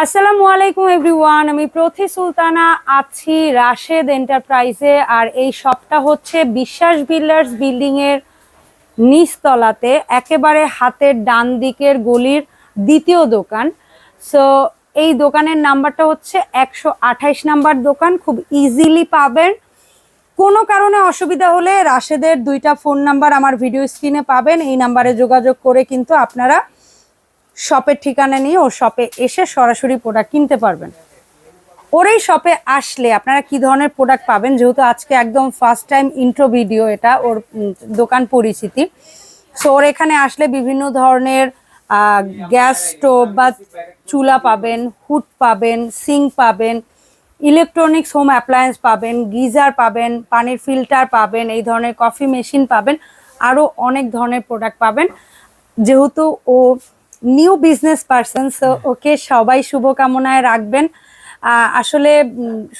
আসসালামু আলাইকুম এভরিওয়ান, আমি প্রথি সুলতানা আছি রাশেদ এন্টারপ্রাইজে আর এই শপটা হচ্ছে বিশ্বাস বিল্ডার্স বিল্ডিং এর নিচতলাতে, একেবারে হাতের ডান দিকের গলির দ্বিতীয় দোকান। সো এই দোকানের নাম্বারটা হচ্ছে একশো আঠাইশ নাম্বার দোকান, খুব ইজিলি পাবেন। কোনো কারণে অসুবিধা হলে রাশেদের দুইটা ফোন নাম্বার আমার ভিডিও স্ক্রিনে পাবেন, এই নাম্বারে যোগাযোগ করে কিন্তু আপনারা শপের ঠিকানা নিয়ে ও শপে এসে সরাসরি প্রোডাক্ট কিনতে পারবেন। ওর এই শপে আসলে আপনারা কি ধরনের প্রোডাক্ট পাবেন? যেহেতু আজকে একদম ফার্স্ট টাইম ইন্ট্রো ভিডিও এটা, ওর দোকান পরিচিতি। সো ওর এখানে আসলে বিভিন্ন ধরনের গ্যাস স্টোভ বা চুলা পাবেন হুড পাবেন সিঙ্ক পাবেন ইলেকট্রনিক্স হোম অ্যাপ্লায়েন্স পাবেন, গিজার পাবেন, পানির ফিল্টার পাবেন, এই ধরনের কফি মেশিন পাবেন আরও অনেক ধরনের প্রোডাক্ট পাবেন। যেহেতু ও new business person so okay সবাই শুভকামনায় রাখবেন। আসলে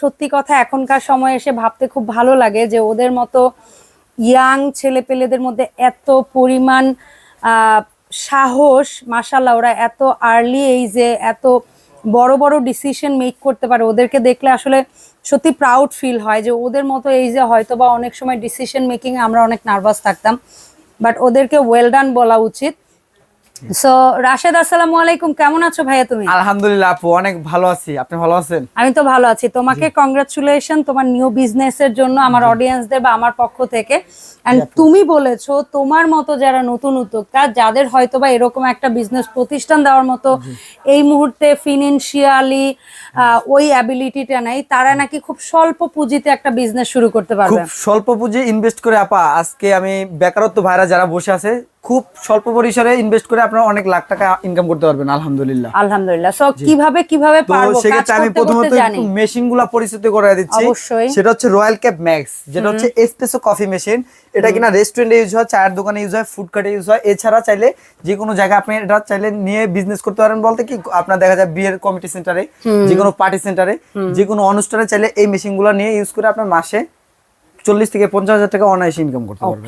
সত্যি কথা এখনকার সময় এসে ভাবতে খুব ভালো লাগে যে ওদের মতো ইয়াং ছেলেপেলেদের মধ্যে এত পরিমাণ সাহস মাসাল্লাহ ওরা এত আর্লি এইজে এত বড় বড় ডিসিশন মেক করতে পারে। ওদেরকে দেখলে আসলে সত্যি প্রাউড ফিল হয় যে ওদের মতো এই যে হয়তো বা অনেক সময় ডিসিশন মেকিং আমরা অনেক নার্ভাস থাকতাম। বাট ওদেরকে ওয়েল ডান বলা উচিত। সো রাশেদ আসসালামু আলাইকুম। কেমন আছো ভাইয়া তুমি? আলহামদুলিল্লাহ আপু অনেক ভালো আছি। আপনি ভালো আছেন? আমি তো ভালো আছি। তোমাকে কংগ্রাচুলেশন তোমার নিউ বিজনেসের জন্য আমার অডিয়েন্সদের বা আমার পক্ষ থেকে। এন্ড তুমি বলেছ তোমার মতো যারা নতুন উদ্যোক্তা যাদের হয়তো বা এরকম একটা বিজনেস প্রতিষ্ঠান দেওয়ার মতো এই মুহূর্তে ফিনান্সিয়ালি ওই অ্যাবিলিটিটা নাই তারা নাকি খুব স্বল্প পুঁজিতে একটা বিজনেস শুরু করতে খুব পারবে? স্বল্প পুঁজি ইনভেস্ট করে আপা আজকে আমি বেকারত্ব ভাইরা যারা বসে আছে খুব স্বল্প পরিসরে ইনভেস্ট করে আপনারা অনেক লাখ টাকা ইনকাম করতে পারবেন আলহামদুলিল্লাহ। আলহামদুলিল্লাহ। সো কীভাবে কীভাবে পারব? সেক্ষেত্রে আমি প্রথমত একটু মেশিনগুলা পরিচিত করে দিচ্ছি। সেটা হচ্ছে রয়্যাল ক্যাপ ম্যাক্স যেটা হচ্ছে এসপ্রেসো কফি মেশিন এটা কিনা রেস্টুরেন্টে ইউজ হয় চায়ের দোকানে ইউজ হয় ফুড কার্টে ইউজ হয়। এছাড়া চাইলে যে কোনো জায়গায় আপনি এটা চাইলে নিয়ে বিজনেস করতে পারেন বলতে কি আপনার দেখা যায় বিয়ের কমিটি সেন্টারে যে কোনো পার্টি সেন্টারে যে কোনো অনুষ্ঠানে চাইলে এই মেশিনগুলো নিয়ে ইউজ করে আপনার মাসে চল্লিশ থেকে পঞ্চাশ হাজার টাকা অনায়াসে ইনকাম করতে পারবে।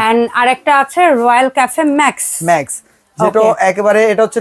পারবেন আর একটা আছে রয়্যাল ক্যাফে ম্যাক্স ম্যাক্স যেটা একেবারে এটা হচ্ছে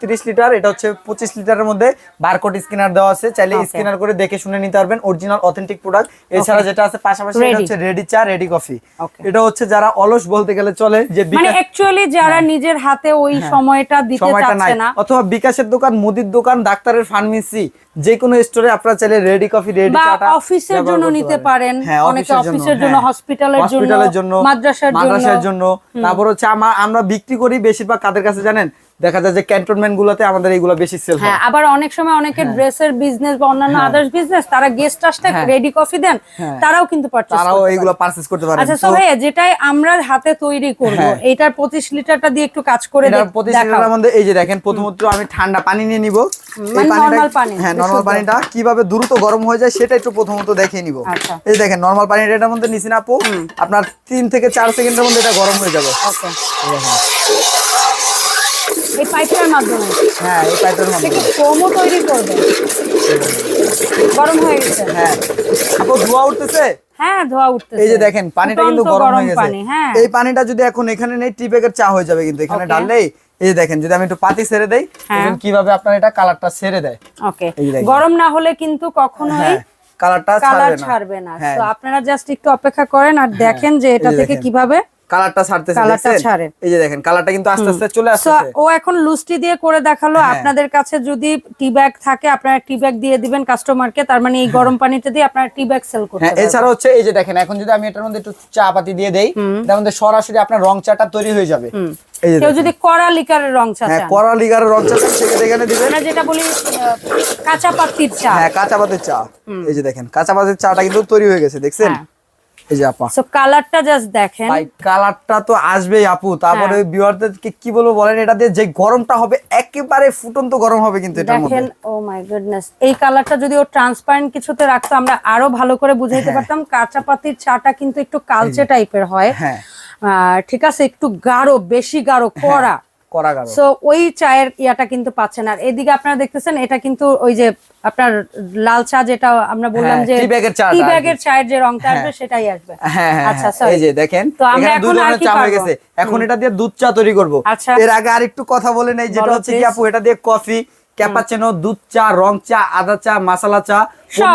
তিরিশ লিটার এটা হচ্ছে পঁচিশ লিটারের মধ্যে বারকোড স্ক্যানার দেওয়া আছে। চাইলে. স্ক্যানার করে দেখে শুনে নিতে পারবেন অরিজিনাল অথেন্টিক প্রোডাক্ট এছাড়া যেটা আছে পাশাপাশি এটা হচ্ছে রেডি চা রেডি কফি এটা হচ্ছে যারা অলস বলতে গেলে চলে যে মানে অ্যাকচুয়ালি যারা নিজের হাতে ওই সময়টা দিতে হ্যাঁ। সময়টা নাই। চাচ্ছে না। অথবা বিকাশের দোকান মুদির দোকান ডাক্তারের ফার্মেসি যে কোনো স্টোরে আপনারা চাইলে রেডি কফি রেডি বা চাটা অফিসের জন্য নিতে পারেন। হ্যাঁ অনেকে অফিসের জন্য হ্যাঁ। হসপিটালের জন্য মাদ্রাসার জন্য। তারপর হচ্ছে আমা- আমরা বিক্রি করি বেশিরভাগ কাদের কাছে জানেন? দেখা যায় যে ক্যান্টনমেন্ট গুলোতে আমাদের এইগুলো বেশি সেল হয়। হ্যাঁ আবার অনেক সময় অনেকের হ্যাঁ। ড্রেসের বিজনেস বা অন্যান্য আদার্স বিজনেস তারা গেস্ট আসলে রেডি কফি দেন হ্যাঁ। তারাও কিন্তু পারচেজ তারাও এইগুলো পারচেজ করতে পারে। আচ্ছা সো ভাইয়া যেটাই আমরা হাতে তৈরি করব হ্যাঁ। এটার 25 লিটারটা দিয়ে একটু কাজ করে দেখ- প্রতি দেখাও। মধ্যে এই যে দেখেন প্রথমত আমি ঠান্ডা পানি নিয়ে নিব। এই মানে পানিটা পানি, হ্যাঁ নরমাল পানিটা কীভাবে দ্রুত গরম হয়ে যায় সেটা একটু প্রথমত দেখিয়ে নিব। আচ্ছা। এই দেখেন নরমাল পানিটা এটার মধ্যে নিছি না আপু আপনার তিন থেকে চার সেকেন্ডের মধ্যে এটা গরম হয়ে যাবে। ওকে পাইপের মাধ্যমে। হ্যাঁ এই পাইপের এটা মধ্যে কি ফোমও তৈরি করবে? গরম হয়ে গেছে। হ্যাঁ। আপু ধোয়া উঠতেছে? হ্যাঁ ধোয়া উঠতেছে। এই যে দেখেন পানিটা কিন্তু গরম হয়ে গেছে। এই পানিটা যদি এখন এখানে নেই টি ব্যাগের চা হয়ে যাবে কিন্তু। এখানে. এই যে দেখেন যদি আমি একটু পাতি ছেড়ে দেই হ্যাঁ। দেখুন কীভাবে আপনার এটা কালারটা ছেড়ে দেয়। ওকে। গরম না হলে কিন্তু কখনোই কালারটা কালার ছাড়বে না। তো আপনারা জাস্ট একটু অপেক্ষা করেন আর দেখেন যে এটা থেকে কীভাবে কালারটা ছাড়তেছে কালারটা? ছাড়ে। এই যে দেখেন কালারটা কিন্তু আস্তে আস্তে চলে আসছে ও এখন লুস্টি দিয়ে করে দেখাল। হ্যাঁ। আপনাদের কাছে যদি টি ব্যাগ থাকে আপনারা টি ব্যাগ দিয়ে দিবেন কাস্টমারকে। তার মানে এই গরম পানিতে দিয়ে আপনারা টি ব্যাগ সেল করতে হ্যাঁ পারবেন। এছাড়া হচ্ছে এই যে দেখেন এখন যদি আমি এটার মধ্যে একটু চা পাতি দিয়ে দেই এটার মধ্যে সরাসরি আপনার রং চাটা তৈরি হয়ে যাবে। কেউ যদি কড়া লিকারের রং চা হ্যাঁ কড়া লিগার রং চা সেক্ষেত্রে এখানে দিবেন আমরা যেটা বলি কাঁচা পাতির চা। হ্যাঁ কাঁচা পাতের চা। এই যে দেখেন কাঁচা পাতের চাটা কিন্তু তৈরি হয়ে গেছে দেখছেন? হ্যাঁ। এই যে আপা। সো কালারটা জাস্ট দেখেন। ভাই কালারটা তো আসবেই আপু। তারপরে হ্যাঁ। ভিউয়ারদেরকে কি বলব বলেন? এটা দিয়ে যে গরমটা হবে একেবারে ফুটন্ত গরম হবে কিন্তু এটার মধ্যে। দেখেন ও মাই গুডনেস এই কালারটা যদি ও ট্রান্সপারেন্ট কিছুতে রাখতো আমরা আরও ভালো করে বুঝাইতে পারতাম। কাঁচা পাতির চাটা কিন্তু একটু কালচে টাইপের হয়। হ্যাঁ। ঠিক আছে একটু গাঢ় বেশি গাঢ় কড়া। কড়া গাঢ় সো ওই চায়ের ইয়াটা কিন্তু পাচ্ছেন। আর এদিকে আপনারা দেখতেছেন এটা কিন্তু ওই যে আপনার লাল চা যেটা আমরা বললাম হ্যাঁ, যে এর টি ব্যাগের চায়ের যে রংটা আসবে সেটাই আসবে। হ্যাঁ হ্যাঁ আচ্ছা হ্যাঁ, এই যে দেখেন তো আমরা এখন আর কি চা হয়ে গেছে। এখন এটা দিয়ে দুধ চা তৈরি করব। আচ্ছা। এর আগে আরেকটু কথা বলে নেই যেটা হচ্ছে কি আপু এটা দিয়ে কফি ক্যাপাচিনো দুধ চা রং চা আদা চা মশলা চা চা,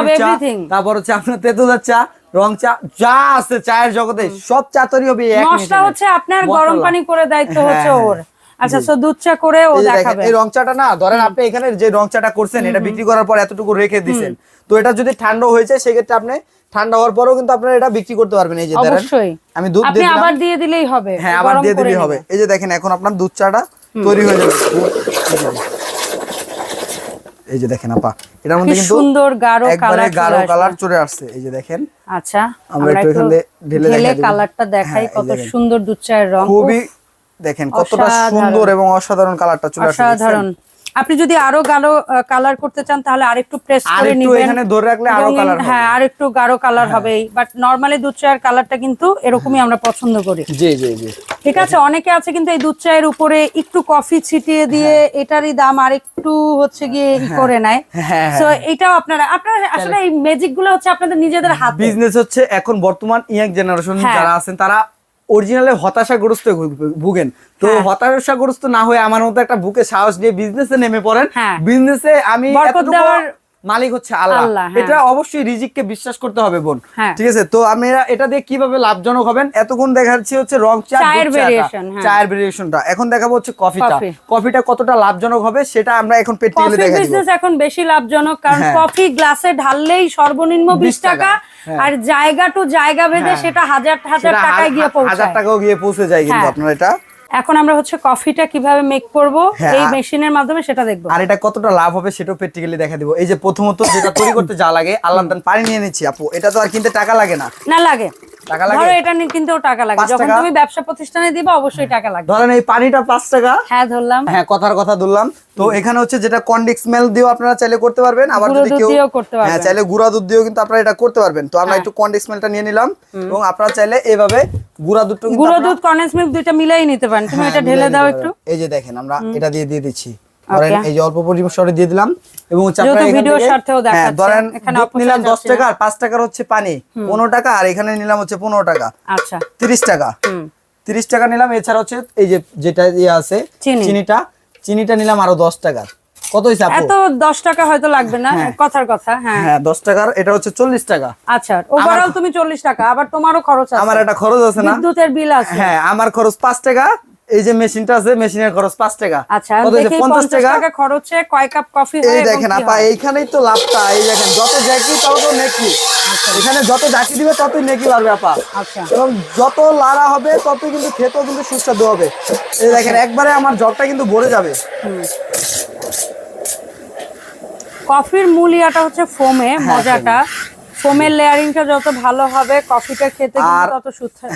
তারপর হচ্ছে আপনার তেঁতুলের চা রং চা যা আছে চায়ের জগতে সব চা তৈরি হবে মশলা হচ্ছে আপনার গরম পানি করে দায়িত্ব হ্যাঁ, হচ্ছে হ্যাঁ। ওর। আচ্ছা। তো দুধ চা করে ও দেখাবে। এই রং চাটা না ধরেন আপনি এখানে যে রং চাটা করছেন এটা বিক্রি করার পর এতটুকু রেখে দিছেন। তো এটা যদি ঠান্ডা হয়েছে সেক্ষেত্রে আপনি ঠান্ডা হওয়ার পরেও কিন্তু আপনারা এটা বিক্রি করতে পারবেন। এই যে দেখেন আমি দুধ দিয়ে। আবার দিয়ে দিলেই হবে হ্যাঁ আবার দিয়ে দিলেই হবে। এই যে দেখেন এখন আপনার দুধ চাটা তৈরি হয়ে যাবে। এই যে দেখেন আপা এটার মধ্যে কিন্তু সুন্দর গাঢ় কালার গাঢ় কালার চলে আসছে। এই যে দেখেন আচ্ছা আমরা একটু এখান ঢেলে দেখাই কালারটা দেখাই হ্যাঁ, কত সুন্দর দুধ চায়ের রং। খুবই দেখেন কতটা। সুন্দর এবং অসাধারণ কালারটা চলে আসছে অসাধারণ। আপনি যদি আরও গাঢ় কালার করতে চান তাহলে আরেকটু প্রেস আর করে একটু নেবেন। এখানে ধরে রাখলে আরও কালার হ্যাঁ আর একটু গাঢ় কালার হবেই বাট নরমালি দুধ চায়ের কালারটা কিন্তু এরকমই আমরা পছন্দ করি। জি জি জি। ঠিক আছে অনেকে আছে কিন্তু এই দুধ চায়ের উপরে একটু কফি ছিটিয়ে দিয়ে এটারই দাম আর একটু হচ্ছে গিয়ে ই করে নেয়। হ্যাঁ, তো এটাও আপনারা আপনারা আসলে এই ম্যাজিকগুলো হচ্ছে আপনাদের নিজেদের হাতে। বিজনেস হচ্ছে এখন বর্তমান ইয়াং জেনারেশন হ্যাঁ। যারা আছেন তারা অরিজিনালে হতাশাগ্রস্ত ভুগেন তো হ্যাঁ। হতাশাগ্রস্ত না হয়ে আমার মতো একটা বুকে সাহস নিয়ে বিজনেসে নেমে পড়েন হ্যাঁ। বিজনেসে আমি এতটুকু দেওয়ার- মালিক হচ্ছে আল্লাহ হ্যাঁ। এটা অবশ্যই রিজিককে বিশ্বাস করতে হবে বোন হ্যাঁ। ঠিক আছে তো আমি এটা দিয়ে কীভাবে লাভজনক হবেন এতক্ষণ দেখাচ্ছি হচ্ছে রং চা চায়ের হ্যাঁ। চায়ের ভেরিয়েশনটা এখন দেখাবো হচ্ছে কফিটা কফিটা কতটা লাভজনক হবে সেটা আমরা এখন বিজনেস এখন বেশি লাভজনক কারণ হ্যাঁ। কফি গ্লাসে ঢাললেই সর্বনিম্ন বিশ টাকা হ্যাঁ। আর জায়গা টু জায়গা ভেদে হ্যাঁ। সেটা হাজার হাজার টাকায় গিয়ে হাজার পৌঁছায়। টাকাও গিয়ে পৌঁছে যায় কিন্তু হ্যাঁ। আপনার এটা। এখন আমরা হচ্ছে কফিটা কীভাবে মেক করব হ্যাঁ, এই মেশিনের মাধ্যমে সেটা দেখব। আর এটা কতটা লাভ হবে সেটাও প্র্যাকটিক্যালি দেখা দিব। এই যে প্রথমত যেটা তৈরি করতে যা লাগে আল্লাহ দান পানি নিয়ে নিচ্ছি আপু। এটা তো আর কিনতে টাকা লাগে না। না লাগে। টাকা লাগে? ধরো এটা কিনতেও টাকা লাগে। যখন তুমি ব্যবসা প্রতিষ্ঠানে দিবা অবশ্যই টাকা লাগবে। ধরেন এই পানিটা পাঁচ টাকা। হ্যাঁ ধরলাম। হ্যাঁ কথার কথা ধরলাম। তো এখানে হচ্ছে যেটা কন্ডিক্স মেল দিয়েও আপনারা চাইলে করতে পারবেন আবার যদি কেউ। হ্যাঁ চাইলে গুঁড়া দুধ দিয়েও কিন্তু আপনারা এটা করতে পারবেন। তো আমরা হ্যাঁ। একটু কন্ডিক্স মেলটা নিয়ে নিলাম এবং আপনারা চাইলে এইভাবে গুঁড়া দুধটা কিন্তু দুধ কন্ডেন্স মিল্ক দুইটা মিলাই নিতে পারেন। তুমি হ্যাঁ, এটা ঢেলে দাও একটু। এই যে দেখেন আমরা এটা দিয়ে দিয়ে দিচ্ছি। ধরেন এই যে অল্প পরিমাণে দিয়ে দিলাম এবং হ্যাঁ, দেখাচ্ছে, ধরেন এখানে নিলাম দশ। টাকা আর পাঁচ টাকার হচ্ছে পানি পনেরো টাকা আর এখানে নিলাম হচ্ছে পনেরো টাকা। আচ্ছা। তিরিশ টাকা। হুম। তিরিশ টাকা নিলাম এছাড়া হচ্ছে এই যে যেটা ইয়ে আছে চিনিটা চিনিটা নিলাম আরও দশ টাকা। কত আপু? এত দশ টাকা হয়তো লাগবে না হ্যাঁ। কথার কথা হ্যাঁ। হ্যাঁ দশ টাকার এটা হচ্ছে চল্লিশ টাকা। আচ্ছা ওভারঅল তুমি চল্লিশ টাকা আবার তোমারও খরচ আছে। আমার একটা খরচ আছে না? বিদ্যুতের বিল আছে। হ্যাঁ আমার খরচ পাঁচ টাকা এই যে মেশিনটা আছে মেশিনের খরচ পাঁচ টাকা। আচ্ছা পঞ্চাশ টাকা? খরচে কয় কাপ কফি এই দেখেন আপা এইখানেই তো লাভটা এই দেখেন যত জ্যাকি তত নেকি। এখানে যত জাকি দিবে ততই নেকি বাড়বে আপা। আচ্ছা। এবং যত লাড়া হবে তত কিন্তু খেতেও কিন্তু সুস্বাদু হবে। এই দেখেন একবারে আমার জগটা কিন্তু ভরে যাবে। কফির মূল ইয়াটা হচ্ছে ফোমে হ্যাঁ, মজাটা। ফোমের লেয়ারিংটা যত ভালো হবে কফিটা খেতে তত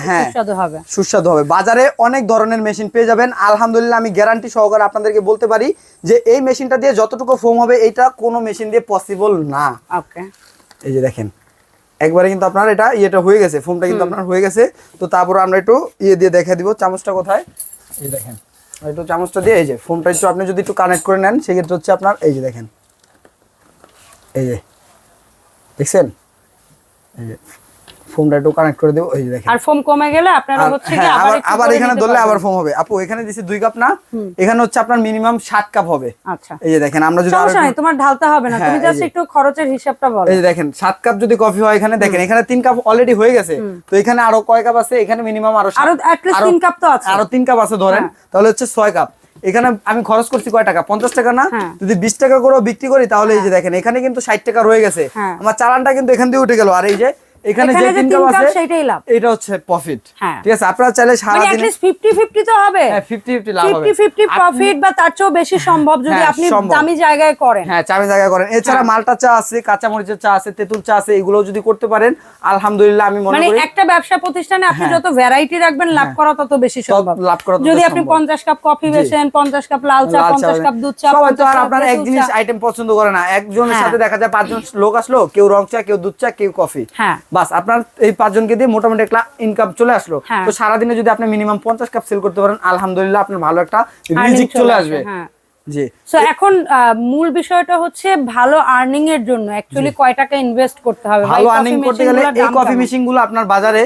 হ্যাঁ। সুস্বাদু হবে। সুস্বাদু হবে। বাজারে অনেক ধরনের মেশিন পেয়ে যাবেন। আলহামদুলিল্লাহ আমি গ্যারান্টি সহকারে আপনাদেরকে বলতে পারি যে এই মেশিনটা দিয়ে যতটুকু ফোম হবে এটা কোনো মেশিন দিয়ে পসিবল না। ওকে এই যে দেখেন একবারে কিন্তু আপনার এটা ইয়েটা হয়ে গেছে ফোমটা কিন্তু আপনার হয়ে গেছে। তো তারপর আমরা একটু ইয়ে দিয়ে দেখা দিব চামচটা কোথায়? এই দেখেন একটু চামচটা দিয়ে এই যে ফোমটা একটু আপনি যদি একটু কানেক্ট করে নেন সেক্ষেত্রে হচ্ছে আপনার এই যে দেখেন এই যে দেখছেন? এই যে ফোমটা একটু কানেক্ট করে দেবো এই দেখেন। আর ফোম কমে গেলে আপনারা হচ্ছে কি হ্যাঁ, আবার আবার একটু আবার করে এখানে ধরলে আবার ফোম হবে। আপু এখানে দিছি দুই কাপ না? এখানে হচ্ছে আপনার মিনিমাম ষাট কাপ হবে। আচ্ছা। এই যে দেখেন আমরা যদি সমস্যা নেই তোমার ঢালতে হবে না। হ্যাঁ, তুমি জাস্ট একটু খরচের হিসাবটা বলো। এই যে দেখেন সাত কাপ যদি কফি হয় এখানে দেখেন এখানে তিন কাপ অলরেডি হয়ে গেছে। তো এখানে আরও কয় কাপ আছে? এখানে মিনিমাম আরও আরও কাপ তো আছে। আরও তিন কাপ আছে ধরেন। তাহলে হচ্ছে ছয় কাপ। এখানে আমি খরচ করছি কয় টাকা? পঞ্চাশ টাকা না? হ্যাঁ। যদি বিশ টাকা করে বিক্রি করি তাহলে এই যে দেখেন এখানে কিন্তু ষাট টাকা রয়ে গেছে। হ্যাঁ। আমার চালানটা কিন্তু এখান দিয়ে উঠে গেল। আর এই যে এখানে যে কাপ আছে সেইটাই লাভ। এটা হচ্ছে প্রফিট হ্যাঁ। ঠিক আছে আপনারা চাইলে মানে সারাদিন অ্যাটলিস্ট ফিফটি ফিফটি তো হবে। হ্যাঁ লাভ হবে। প্রফিট বা তার চেয়েও বেশি সম্ভব যদি হ্যাঁ, আপনি দামি জায়গায় করেন। হ্যাঁ চাবি জায়গা করেন। এছাড়া মালটা চা আছে কাঁচা মরিচের চা আছে তেঁতুল চা আছে এগুলো যদি করতে পারেন আলহামদুলিল্লাহ আমি মনে মানে একটা ব্যবসা প্রতিষ্ঠানে আপনি যত ভ্যারাইটি রাখবেন লাভ করা তত বেশি সম্ভব। লাভ করা যদি আপনি সম্ভব। পঞ্চাশ কাপ কফি বেচেন পঞ্চাশ কাপ লাল চা লাল চা পঞ্চাশ হবে। কাপ দুধ চা সবাই তো আর আপনার এক জিনিস আইটেম পছন্দ করে না। একজনের। সাথে দেখা যায় পাঁচজন লোক আসলো কেউ রং চা কেউ দুধ চা কেউ কফি হ্যাঁ। বাস আপনার এই পাঁচজনকে দিয়ে মোটামুটি একটা ইনকাম চলে আসলো। হ্যাঁ। তো সারাদিনে যদি আপনি মিনিমাম পঞ্চাশ কাপ সেল করতে পারেন আলহামদুলিল্লাহ আপনার ভালো একটা রিজিক চলে আসবে। হ্যাঁ। জি। সো এখন মূল বিষয়টা হচ্ছে ভালো আর্নিং এর জন্য। অ্যাকচুয়ালি কয় টাকা ইনভেস্ট করতে হবে? ভালো আর্নিং করতে গেলে এই কফি মেশিনগুলো আপনার বাজারে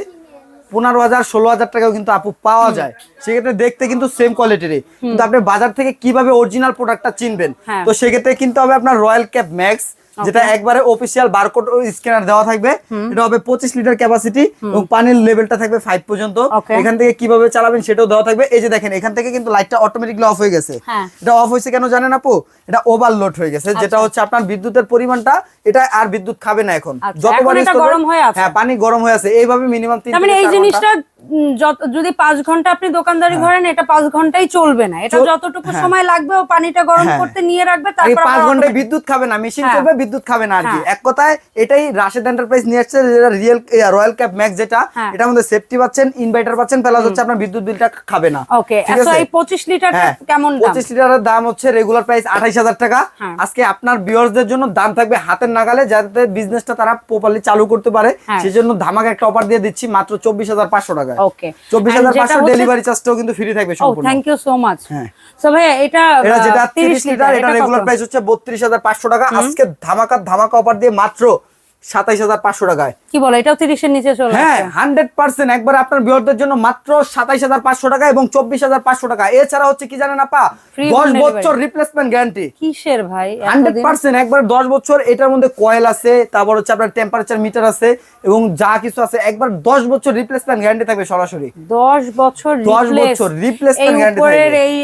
পনেরো হাজার ষোলো হাজার টাকাও কিন্তু আপু পাওয়া যায়। সেক্ষেত্রে দেখতে কিন্তু সেম কোয়ালিটিরই কিন্তু আপনি বাজার থেকে কীভাবে অরিজিনাল প্রোডাক্টটা চিনবেন? হ্যাঁ। তো সেক্ষেত্রে কিনতে হবে আপনার রয়্যাল ক্যাপ ম্যাক্স যেটা একবারে অফিসিয়াল বারকোড স্ক্যানার দেওয়া থাকবে। এটা হবে পঁচিশ লিটার ক্যাপাসিটি এবং পানির লেভেলটা থাকবে ফাইভ পর্যন্ত। এখান থেকে কীভাবে চালাবেন সেটাও দেওয়া থাকবে। এই যে দেখেন এখান থেকে কিন্তু লাইটটা অটোমেটিকলি অফ হয়ে গেছে। হ্যাঁ। এটা অফ হয়েছে কেন জানেন আপু? এটা ওভারলোড হয়ে গেছে। যেটা হচ্ছে আপনার বিদ্যুতের পরিমাণটা এটা আর বিদ্যুৎ খাবে না এখন। আচ্ছা, করবেন- গরম হয়ে হ্যাঁ পানি গরম হয়ে আছে। এইভাবে মিনিমাম তিন মানে এই জিনিসটা যদি পাঁচ ঘণ্টা আপনি দোকানদারি করেন এটা পাঁচ ঘন্টাই চলবে না এটা যতটুকু সময় লাগবে ও পানিটা গরম হ্যাঁ। করতে নিয়ে রাখবে তারপর পাঁচ ঘন্টায় বিদ্যুৎ খাবে না মেশিন হ্যাঁ। চলবে বিদ্যুৎ খাবে না আর কি হ্যাঁ। এক কথায় এটাই রাশেদ এন্টারপ্রাইজ নিয়ে আসছে যেটা রিয়েল রয়্যাল ক্যাপ ম্যাক্স যেটা হ্যাঁ। এটার মধ্যে সেফটি পাচ্ছেন ইনভার্টার পাচ্ছেন প্লাস হচ্ছে আপনার বিদ্যুৎ বিলটা খাবে না ওকে এই পঁচিশ লিটার হ্যাঁ কেমন দাম পঁচিশ লিটারের দাম হচ্ছে রেগুলার প্রাইস আঠাইশ হাজার টাকা হ্যাঁ। আজকে আপনার ভিউয়ার্সদের জন্য দাম থাকবে হাতের নাগালে যাতে বিজনেসটা তারা প্রপারলি চালু করতে পারে হ্যাঁ। সেজন্য ধামাকা একটা অফার দিয়ে দিচ্ছি মাত্র চব্বিশ হাজার পাঁচশো টাকা ওকে চব্বিশ হাজার পাঁচশো ডেলিভারি চার্জটাও কিন্তু ফ্রি থাকবে সম্পূর্ণ। থ্যাংক ইউ সো মাচ হ্যাঁ। সো ভাই এটা এটা যেটা 30 তিরিশ লিটার এটা রেগুলার প্রাইস হচ্ছে বত্রিশ হাজার পাঁচশো টাকা। আজকে ধামাকা ধামাকা অফার দিয়ে মাত্র সাতাইশ হাজার পাঁচশো টাকায়। কি বলো এটাও তিরিশের নিচে চলে হ্যাঁ হান্ড্রেড পার্সেন্ট একবার আপনার বিহরদের জন্য মাত্র সাতাইশ হাজার পাঁচশো টাকা এবং চব্বিশ হাজার পাঁচশো টাকা। এছাড়া হচ্ছে কি জানেন আপা? দশ বছর রিপ্লেসমেন্ট গ্যারান্টি কিসের ভাই? হান্ড্রেড পার্সেন্ট একবার দশ বছর এটার মধ্যে কয়েল আছে তারপর হচ্ছে আপনার টেম্পারেচার মিটার আছে এবং যা কিছু আছে একবার দশ বছর রিপ্লেসমেন্ট গ্যারান্টি থাকবে সরাসরি। দশ বছর দশ বছর guarantee এই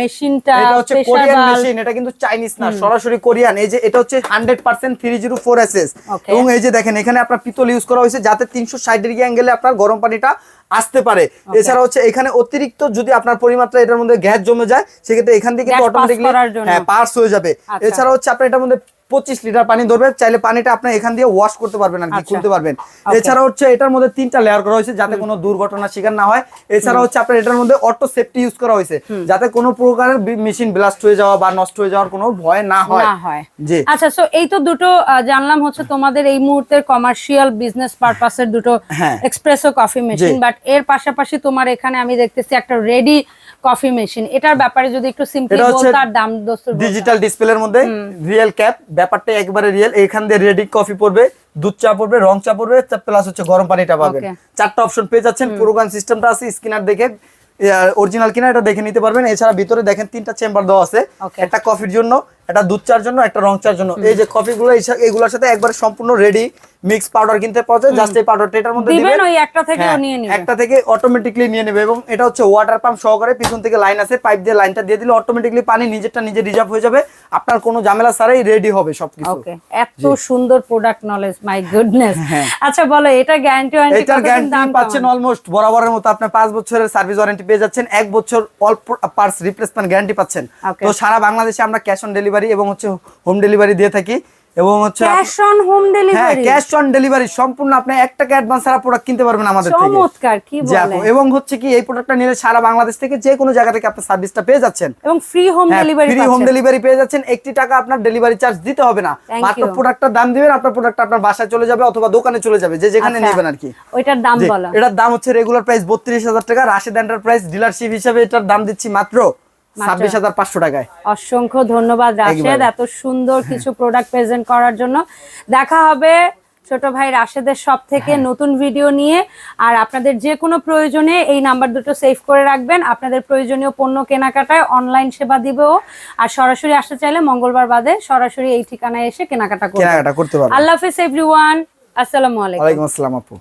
মেশিনটা এটা হচ্ছে কোরিয়ান মেশিন এটা কিন্তু চাইনিজ না সরাসরি কোরিয়ান এই যে এটা হচ্ছে hundred percent three zero four S Okay. এবং এই যে দেখেন এখানে আপনার পিতল ইউজ করা হয়েছে যাতে তিনশো ষাট ডিগ্রি অ্যাঙ্গেলে আপনার গরম পানিটা আসতে পারে। এছাড়া হচ্ছে এখানে অতিরিক্ত যদি আপনার পরিমাত্রা এটার মধ্যে গ্যাস জমে যায় সেক্ষেত্রে এখান থেকে অটোমেটিকলি করার হ্যাঁ পাস হয়ে যাবে। আচ্ছা। এছাড়া হচ্ছে আপনার এটার মধ্যে পঁচিশ লিটার পানি ধরবে চাইলে পানিটা আপনি এখান দিয়ে ওয়াশ করতে পারবেন আর কি আচ্ছা। খুলতে পারবেন। এছাড়া হচ্ছে এটার মধ্যে তিনটা লেয়ার করা হয়েছে যাতে কোনো দুর্ঘটনার শিকার না হয়। এছাড়া হচ্ছে আপনার এটার মধ্যে অটো সেফটি ইউজ করা হয়েছে যাতে কোনো প্রকারের মেশিন ব্লাস্ট হয়ে যাওয়া বা নষ্ট হয়ে যাওয়ার কোনো ভয় না হয়। না হয়। জি। আচ্ছা সো এই তো দুটো জানলাম হচ্ছে তোমাদের এই মুহূর্তের কমার্শিয়াল বিজনেস পারপাসের দুটো। এক্সপ্রেসো কফি মেশিন বাট এর পাশাপাশি তোমার এখানে আমি দেখতেছি একটা রেডি কফি মেশিন এটার ব্যাপারে যদি একটু সিম্পলি বলতে আর দাম দোস্তর বলতে। ডিজিটাল ডিসপ্লের মধ্যে রিয়েল ক্যাপ ব্যাপারটা একবারে রিয়েল এখান দিয়ে রেডি কফি পড়বে দুধ চা পড়বে রং চা পড়বে প্লাস হচ্ছে গরম পানিটা পাবেন. চারটা অপশন পেয়ে যাচ্ছেন পুরোগান সিস্টেমটা আছে স্ক্যানার দেখে অরিজিনাল কিনা এটা দেখে নিতে পারবেন। এছাড়া ভিতরে দেখেন তিনটা চেম্বার দেওয়া আছে একটা কফির জন্য একটা দুধ চার জন্য একটা রং চার জন্য। এই যে কফিগুলো এগুলোর সাথে একবারে সম্পূর্ণ রেডি মিক্স পাউডার কিনতে পাওয়া যায় জাস্ট এই পাউডারটা এটার মধ্যে দিবেন ওই একটা থেকেও হ্যাঁ, নিয়ে নিবে। একটা থেকে অটোমেটিকলি নিয়ে নেবে এবং এটা হচ্ছে ওয়াটার পাম্প সহকারে পিছন থেকে লাইন আছে পাইপ দিয়ে লাইনটা দিয়ে দিলে অটোমেটিকলি পানি নিজেরটা নিজে রিজার্ভ হয়ে যাবে। আপনার কোনো ঝামেলা ছাড়াই রেডি হবে সবকিছু। ওকে এত সুন্দর প্রোডাক্ট নলেজ মাই গুডনেস। আচ্ছা বলো এটা গ্যারান্টি ওয়ারেন্টি এটার গ্যারান্টি পাচ্ছেন অলমোস্ট বরাবরের মতো আপনি পাঁচ বছরের সার্ভিস ওয়ারেন্টি পেয়ে যাচ্ছেন এক বছর অল পার্টস রিপ্লেসমেন্ট গ্যারান্টি পাচ্ছেন। তো সারা বাংলাদেশে আমরা ক্যাশ অন ডেলিভারি এবং হচ্ছে হোম ডেলিভারি দিয়ে থাকি। এবং হচ্ছে ক্যাশ অন হোম ডেলিভারি হ্যাঁ ক্যাশ অন ডেলিভারি সম্পূর্ণ আপনি এক টাকা অ্যাডভান্স ছাড়া প্রোডাক্ট কিনতে পারবেন আমাদের থেকে। চমৎকার কি জি আপু, বলে এবং হচ্ছে কি এই প্রোডাক্টটা নিলে সারা বাংলাদেশ থেকে যে কোনো জায়গা থেকে আপনি সার্ভিসটা পেয়ে যাচ্ছেন। এবং free home delivery free home delivery পেয়ে যাচ্ছেন একটি টাকা আপনার ডেলিভারি চার্জ দিতে হবে না। মাত্র. প্রোডাক্টটার দাম দিবেন আপনার প্রোডাক্ট আপনার বাসায় চলে যাবে অথবা দোকানে চলে যাবে যে যেখানে আচ্ছা। নেবেন আর কি। ওইটার দাম বলো। এটার দাম হচ্ছে রেগুলার প্রাইস বত্রিশ হাজার টাকা রাশেদ এন্টারপ্রাইজ ডিলারশিপ হিসাবে এটার দাম দিচ্ছি মাত্র টাকায়। অসংখ্য ধন্যবাদ রাশেদ। এত সুন্দর কিছু প্রোডাক্ট প্রেজেন্ট করার জন্য। দেখা হবে ছোট ভাই রাশেদের সব থেকে হ্যাঁ। নতুন ভিডিও নিয়ে। আর আপনাদের যে কোনো প্রয়োজনে এই নাম্বার দুটো সেভ করে রাখবেন। আপনাদের প্রয়োজনীয় পণ্য কেনাকাটায় অনলাইন সেবা দিবেও আর সরাসরি আসতে চাইলে মঙ্গলবার বাদে সরাসরি এই ঠিকানায় এসে কেনাকাটা করতে আল্লাহ হাফিজ এভরিওয়ান আসসালামু আলাইকুম। আসসালাম আপু।